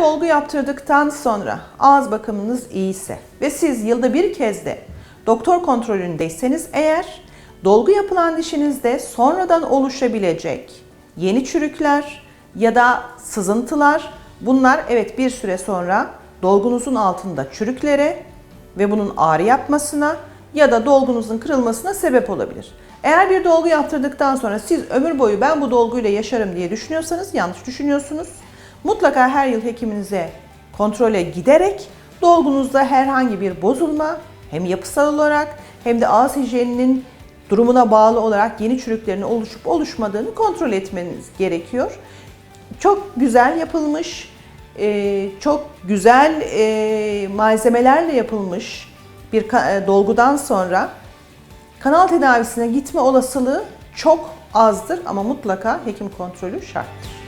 dolgu yaptırdıktan sonra ağız bakımınız iyiyse ve siz yılda bir kez de doktor kontrolündeyseniz eğer dolgu yapılan dişinizde sonradan oluşabilecek yeni çürükler ya da sızıntılar bunlar evet bir süre sonra dolgunuzun altında çürüklere ve bunun ağrı yapmasına ya da dolgunuzun kırılmasına sebep olabilir. Eğer bir dolgu yaptırdıktan sonra siz ömür boyu ben bu dolguyla yaşarım diye düşünüyorsanız yanlış düşünüyorsunuz. Mutlaka her yıl hekiminize kontrole giderek dolgunuzda herhangi bir bozulma hem yapısal olarak hem de ağız hijyeninin durumuna bağlı olarak yeni çürüklerin oluşup oluşmadığını kontrol etmeniz gerekiyor. Çok güzel yapılmış, e, çok güzel e, malzemelerle yapılmış bir e, dolgudan sonra kanal tedavisine gitme olasılığı çok azdır ama mutlaka hekim kontrolü şarttır.